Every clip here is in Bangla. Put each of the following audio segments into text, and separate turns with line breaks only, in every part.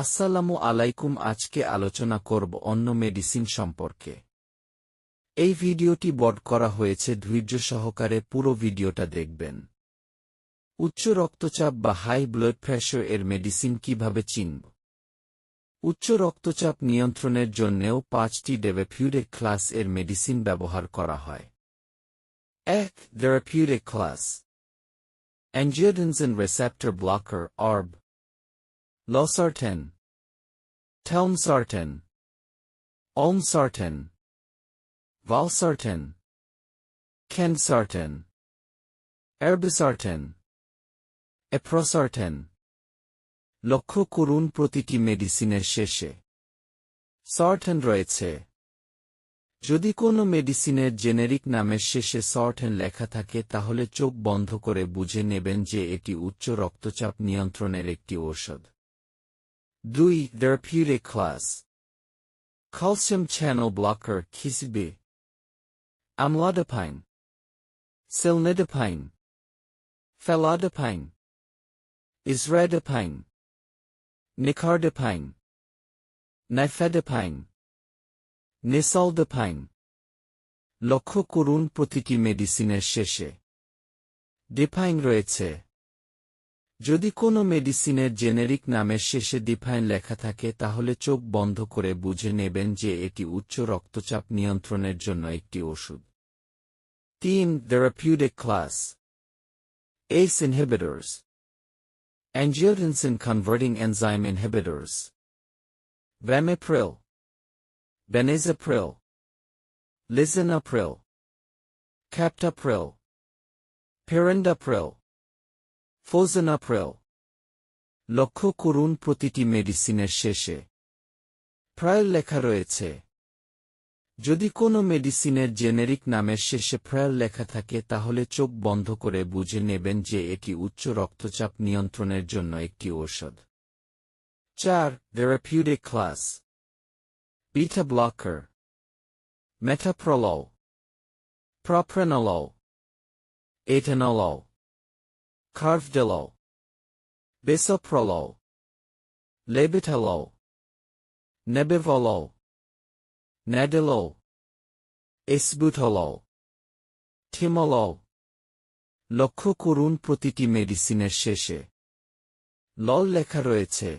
আসসালামু আলাইকুম, আজকে আলোচনা করব অন্য মেডিসিন সম্পর্কে। এই ভিডিওটি বড করা হয়েছে, ধৈর্য সহকারে পুরো ভিডিওটা দেখবেন। উচ্চ রক্তচাপ বা হাই ব্লাড প্রেশার এর মেডিসিন কীভাবে চিনব? উচ্চ রক্তচাপ নিয়ন্ত্রণের জন্যেও পাঁচটি ডেভেফিউরিক ক্লাস এর মেডিসিন ব্যবহার করা হয়। এক therapeutic class. Angiotensin receptor blocker ARB Losartan. Telmsartan. Olmsartan Valsartan. Kensartan. Erbisartan Eprosartan. লক্ষ্য করুন প্রতিটি মেডিসিনের শেষে সার্টেন রয়েছে যদি কোনো মেডিসিনের জেনেরিক নামের শেষে সর্টেন লেখা থাকে তাহলে চোখ বন্ধ করে বুঝে নেবেন যে এটি উচ্চ রক্তচাপ নিয়ন্ত্রণের একটি ঔষধ দুই therapeutic class calcium channel blocker খিসবি amlodipine cilnidipine felodipine isradipine nicardipine nifedipine nisoldipine লক্ষ্য করুন প্রতিটি মেডিসিনের শেষে ডিফাইন রয়েছে যদি কোনো মেডিসিনের জেনেরিক নামের শেষে ডিফাইন লেখা থাকে, তাহলে চোখ বন্ধ করে বুঝে নেবেন যে এটি উচ্চ রক্তচাপ নিয়ন্ত্রণের জন্য একটি ওষুধ। তিন therapeutic class ACE inhibitors angiotensin converting enzyme inhibitors ramipril benazepril lisinopril captopril perindopril Fosinapril লক্ষ্য করুন প্রতিটি মেডিসিনের শেষে প্রায় লেখা রয়েছে যদি কোনো মেডিসিনের জেনেরিক নামের শেষে প্রায় লেখা থাকে, তাহলে চোখ বন্ধ করে বুঝে নেবেন যে এটি উচ্চ রক্তচাপ নিয়ন্ত্রণের জন্য একটি ঔষধ চার therapeutic class Beta blocker Metoprolol. Propranolol. Atenolol. Carvedilol. Bisoprolol. Labetalol. Nebivolol. Nadilol. Esbutolol. Timolol. লক্ষ্য করুন প্রতিটি মেডিসিনের শেষে লল লেখা রয়েছে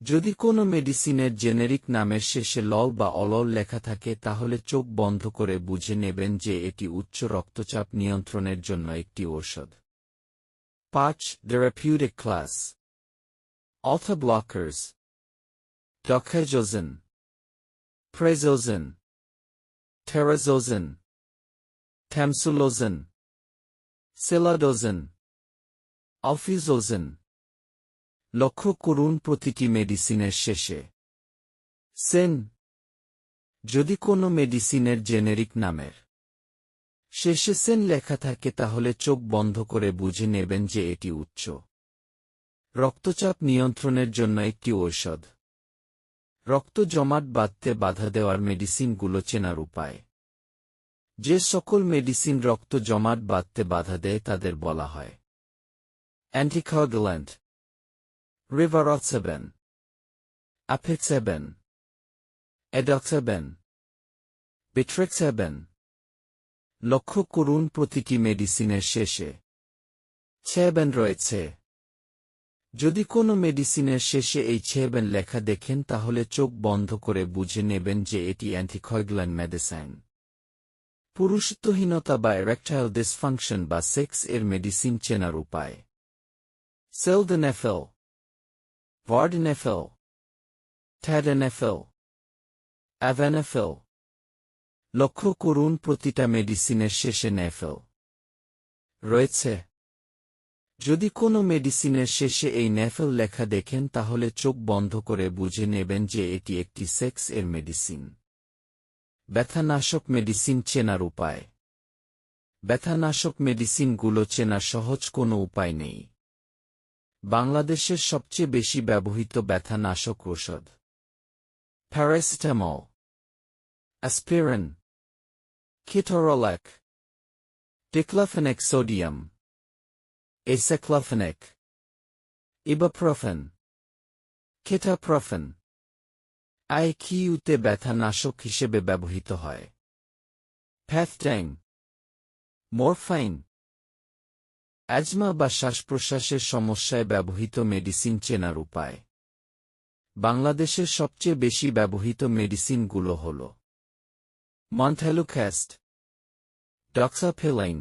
যদি কোনো মেডিসিনের জেনেরিক নামের শেষে লল বা অলল লেখা থাকে তাহলে চোখ বন্ধ করে বুঝে নেবেন যে এটি উচ্চ রক্তচাপ নিয়ন্ত্রণের জন্য একটি ঔষধ পাঁচ therapeutic class অথা blockers doxazosin prazosin terazosin tamsulosin silodosin alfuzosin লক্ষ্য করুন প্রতিটি মেডিসিনের শেষে সেন যদি কোনো মেডিসিনের জেনেরিক নামের শেষে সেন লেখা থাকে, তাহলে চোখ বন্ধ করে বুঝে নেবেন যে এটি উচ্চ রক্তচাপ নিয়ন্ত্রণের জন্য একটি ঔষধ। রক্ত জমাট বাঁধতে বাধা দেওয়ার মেডিসিনগুলো চেনার উপায়। যে সকল মেডিসিন রক্ত জমাট বাঁধতে বাধা দেয়, তাদের বলা হয় অ্যান্টিকগল্যান্ড Rivaroxaben Apixaben Edoxaben Bitrixaben লক্ষ্য করুন প্রতিটি মেডিসিনের শেষে। ছেবেন রয়েছে। যদি কোনো মেডিসিনের শেষে এই ছেবেন লেখা দেখেন তাহলে চোখ বন্ধ করে বুঝে নেবেন যে এটি অ্যান্টিকয়গ্ল্যান মেডিসাইন পুরুষত্বহীনতা বা এরেকটাইল ডিসফাংশন বা সেক্স এর মেডিসিন চেনার উপায়। সেলডেনেফেল Vardenafil, Tadalafil, Avanafil লক্ষ্য করুন প্রতিটা মেডিসিনের শেষে নেফেল রয়েছে। যদি কোনো মেডিসিনের শেষে এই নেফেল লেখা দেখেন, তাহলে চোখ বন্ধ করে বুঝে নেবেন যে এটি একটি সেক্স এর মেডিসিন। ব্যথানাশক মেডিসিন চেনার উপায়। ব্যথানাশক মেডিসিনগুলো চেনা সহজ কোনো উপায় নেই। বাংলাদেশের সবচেয়ে বেশি ব্যবহৃত ব্যথানাশক ঔষধ। Paracetamol. Aspirin. Ketorolac diclofenac sodium aceclofenac ibuprofen ketoprofen আইকিউতে ব্যথানাশক হিসেবে ব্যবহৃত হয়। ফ্যাথট্যাং মরফাইন অ্যাজমা বা শ্বাস-প্রশ্বাসের সমস্যায় ব্যবহৃত মেডিসিন চেনার উপায়। বাংলাদেশের সবচেয়ে বেশি ব্যবহৃত মেডিসিনগুলো হল মন্থ্যালুখ্যাস্ট ডক্সাফেলাইন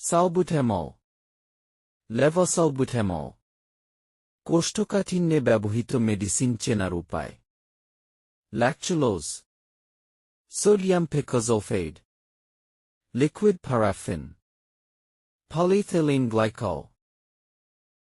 সালবুথেমল লেভোসালবুথেমল কোষ্ঠকাঠিন্যে ব্যবহৃত মেডিসিন চেনার উপায় lactulose sodium picosulfate liquid paraffin polyethylene glycol